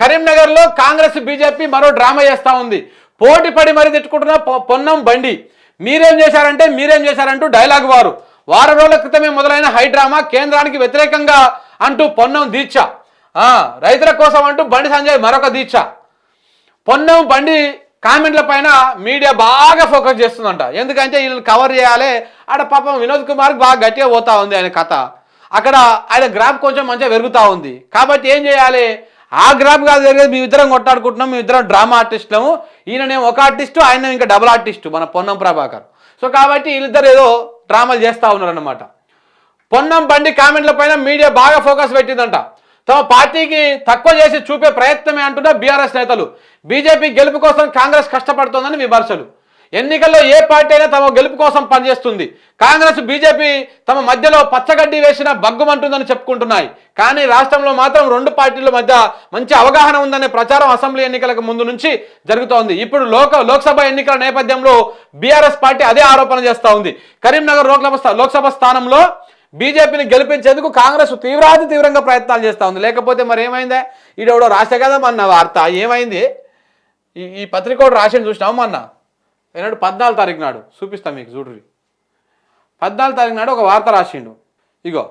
కరీంనగర్లో కాంగ్రెస్ బీజేపీ మరో డ్రామా చేస్తా ఉంది. పోటీ పడి మరీ తిట్టుకుంటున్న పొ- పొన్నం బండి. మీరేం చేశారంటే మీరేం చేశారంటూ డైలాగ్ వారు. వారం రోజుల క్రితమే మొదలైన హై డ్రామా కేంద్రానికి వ్యతిరేకంగా అంటూ పొన్నం దీక్ష. రైతుల కోసం అంటూ బండి సంజయ్ మరొక దీక్ష. పొన్నం బండి కామెంట్ల పైన మీడియా బాగా ఫోకస్ చేస్తుందంట. ఎందుకంటే వీళ్ళని కవర్ చేయాలి. ఆడ పాపం వినోద్ కుమార్ బాగా గట్టిగా పోతా ఉంది ఆయన కథ. అక్కడ ఆయన గ్రాఫ్ కొంచెం మంచిగా పెరుగుతూ ఉంది. కాబట్టి ఏం చేయాలి? ఆ గ్రాఫ్ కాదు జరిగేది మీ ఇద్దరం కొట్టాడుకుంటున్నాం మీ ఇద్దరం డ్రామా ఆర్టిస్టులము. ఈయననేమో ఒక ఆర్టిస్టు ఆయన ఇంకా డబుల్ ఆర్టిస్టు మన పొన్నం ప్రభాకర్. సో కాబట్టి వీళ్ళిద్దరు ఏదో డ్రామాలు చేస్తూ ఉన్నారన్నమాట. పొన్నం బండి కామెంట్ల పైన మీడియా బాగా ఫోకస్ పెట్టిందంట. తమ పార్టీకి తక్కువ చేసి చూపే ప్రయత్నమే అంటున్న బీఆర్ఎస్ నేతలు. బీజేపీ గెలుపు కోసం కాంగ్రెస్ కష్టపడుతోందని విమర్శలు. ఎన్నికల్లో ఏ పార్టీ అయినా తమ గెలుపు కోసం పనిచేస్తుంది. కాంగ్రెస్ బీజేపీ తమ మధ్యలో పచ్చగడ్డి వేసిన బగ్గుమంటుందని చెప్పుకుంటున్నాయి. కానీ రాష్ట్రంలో మాత్రం రెండు పార్టీల మధ్య మంచి అవగాహన ఉందనే ప్రచారం అసెంబ్లీ ఎన్నికలకు ముందు నుంచి జరుగుతోంది. ఇప్పుడు లోక లోక్సభ ఎన్నికల నేపథ్యంలో బీఆర్ఎస్ పార్టీ అదే ఆరోపణ చేస్తూ ఉంది. కరీంనగర్ లోక్సభ స్థా- లోక్సభ స్థానంలో బీజేపీని గెలిపించేందుకు కాంగ్రెస్ తీవ్రాతి తీవ్రంగా ప్రయత్నాలు చేస్తూ ఉంది. లేకపోతే మరి ఏమైందే? ఈడెవడో రాసే కదా మన వార్త. ఏమైంది? ఈ ఈ పత్రిక కూడా చూసినావు మొన్న ఏనాడు పద్నాలుగు తారీఖు నాడు చూపిస్తాను మీకు చూడ్రి పద్నాలుగు తారీఖు నాడు ఒక వార్త రాసిండు. ఇగో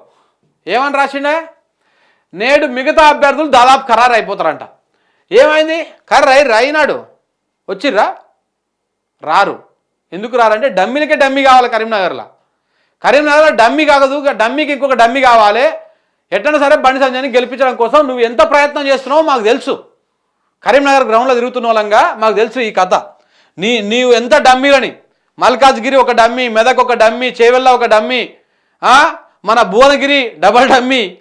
ఏమని రాసిండే? నేడు మిగతా అభ్యర్థులు దాదాపు ఖరారు అయిపోతారంట. ఏమైంది? ఖరారు అయి రాయినాడు వచ్చిర్రా? రారు. ఎందుకు రారంటే డమ్మీలకే డమ్మీ కావాలి కరీంనగర్లో. కరీంనగర్లో డమ్మీ కాగదు డమ్మీకి ఇంకొక డమ్మీ కావాలి. ఎట్టన సరే బండి సంజయ్ని గెలిపించడం కోసం నువ్వు ఎంత ప్రయత్నం చేస్తున్నావో మాకు తెలుసు. కరీంనగర్ గ్రౌండ్లో తిరుగుతున్న వాళ్ళంగా మాకు తెలుసు ఈ కథ. నీ నీవు ఎంత డమ్మీలని? మల్కాజ్గిరి ఒక డమ్మీ మెదక్ ఒక డమ్మీ చేవెళ్ళ ఒక డమ్మీ మన భువనగిరి డబల్ డమ్మీ.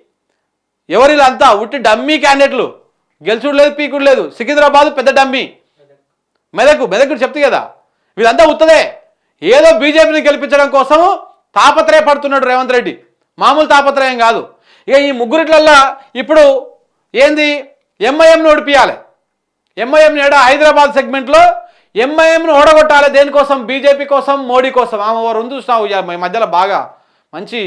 ఎవరిలంతా? ఉట్టి డమ్మీ క్యాండిడేట్లు. గెలుచుడు లేదు పీకుడు లేదు సికింద్రాబాద్ పెద్ద డమ్మీ. మెదకు మెదకు చెప్తే కదా. వీళ్ళంతా ఉత్తదే. ఏదో బీజేపీని గెలిపించడం కోసం తాపత్రయపడుతున్నాడు రేవంత్ రెడ్డి. మామూలు తాపత్రయం కాదు. ఇక ఈ ముగ్గురిట్లల్లో ఇప్పుడు ఏంది? ఎంఐఎంను ఓడిపియాలి. ఎంఐఎం నేడా హైదరాబాద్ సెగ్మెంట్లో ఎంఐఎంను ఓడగొట్టాలి దేనికోసం? బీజేపీ కోసం మోడీ కోసం. ఆమె వారు ఉంది చూసినావు ఈ మధ్యలో బాగా మంచి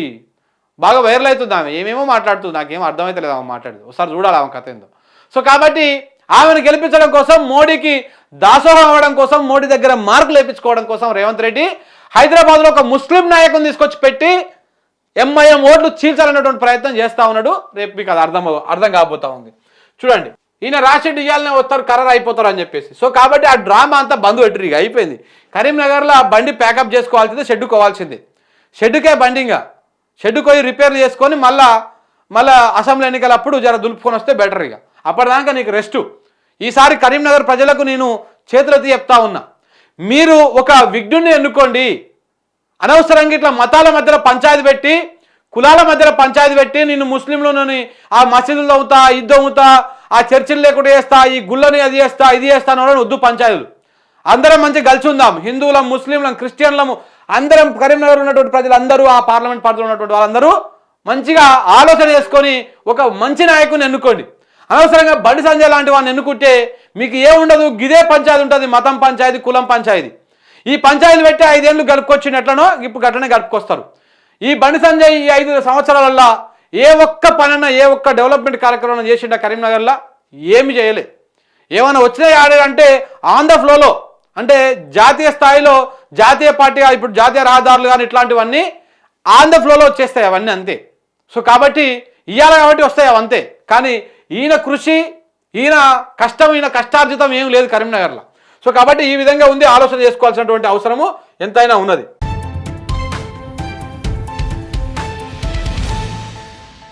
బాగా వైరల్ అవుతుంది ఆమె. ఏమేమో మాట్లాడుతుంది నాకేం అర్థమైతలేదు ఆమె మాట్లాడేది. ఒకసారి చూడాలి ఆమె కథ ఏందో. సో కాబట్టి ఆమెను గెలిపించడం కోసం మోడీకి దాసోహం అవ్వడం కోసం మోడీ దగ్గర మార్కులు వేయించుకోవడం కోసం రేవంత్ రెడ్డి హైదరాబాద్లో ఒక ముస్లిం నాయకుని తీసుకొచ్చి పెట్టి ఎంఐఎం ఓట్లు చీల్చాలన్నటువంటి ప్రయత్నం చేస్తా ఉన్నాడు. రేపు మీకు అది అర్థం అర్థం కాబోతా ఉంది. చూడండి. ఈయన రాసిడ్డు ఇవ్వాలనే వస్తారు కర్ర అయిపోతారు అని చెప్పేసి. సో కాబట్టి ఆ డ్రామా అంతా బంద్ పెట్టరు ఇక అయిపోయింది. కరీంనగర్లో ఆ బండి ప్యాకప్ చేసుకోవాల్సిందే షెడ్ కోవాల్సిందే షెడ్డుకే బండి ఇంకా షెడ్ పోయి రిపేర్ చేసుకొని మళ్ళా మళ్ళా అసెంబ్లీ ఎన్నికలప్పుడు జర దులుపుకొని వస్తే బెటర్ ఇక. అప్పటిదాకా నీకు రెస్ట్. ఈసారి కరీంనగర్ ప్రజలకు నేను చేతులెత్తి చెప్తా ఉన్నా. మీరు ఒక విఘ్నుని ఎన్నుకోండి. అనవసరంగా ఇట్లా మతాల మధ్యలో పంచాయతీ పెట్టి కులాల మధ్యలో పంచాయతీ పెట్టి నేను ముస్లింలను ఆ మసీదులు అవుతా ఇది అవుతా ఆ చర్చిలు లేకుండా చేస్తా ఈ గుళ్ళని అది చేస్తా ఇది చేస్తాను అని వద్దు పంచాయతీలు. అందరం మంచి కలిసి ఉందాం. హిందువులం ముస్లింలం క్రిస్టియన్లము అందరం కరీంనగర్ ఉన్నటువంటి ప్రజలందరూ ఆ పార్లమెంట్ పరిధిలో ఉన్నటువంటి వాళ్ళందరూ మంచిగా ఆలోచన చేసుకొని ఒక మంచి నాయకుని ఎన్నుకోండి. అనవసరంగా బండి సంజయ్ లాంటి వాడిని ఎన్నుకుంటే మీకు ఏముండదు గిదే పంచాయతీ ఉంటుంది మతం పంచాయతీ కులం పంచాయతీ. ఈ పంచాయతీలు పెట్టి ఐదేళ్ళు గడుపుకొచ్చినట్లనో ఇప్పుడు గట్లనే గడుపుకొస్తారు. ఈ బండి సంజయ్ ఈ ఐదు సంవత్సరాలల్లో ఏ ఒక్క పనన్నా ఏ ఒక్క డెవలప్మెంట్ కార్యక్రమం చేసిండ కరీంనగర్లో ఏమి చేయలే. ఏమైనా వచ్చినాయి ఆడాడంటే ఆన్ ద ఫ్లోలో అంటే జాతీయ స్థాయిలో జాతీయ పార్టీ ఇప్పుడు జాతీయ రహదారులు కానీ ఇట్లాంటివన్నీ ఆన్ ద ఫ్లోలో వచ్చేస్తాయి అవన్నీ అంతే. సో కాబట్టి ఇయ్యాలి కాబట్టి వస్తాయి అవి అంతే. కానీ ఈయన కృషి ఈయన కష్టం ఈయన కష్టార్జితం ఏం లేదు కరీంనగర్లో. సో కాబట్టి ఈ విధంగా ఉంది ఆలోచన చేసుకోవాల్సినటువంటి అవసరము ఎంతైనా ఉన్నది.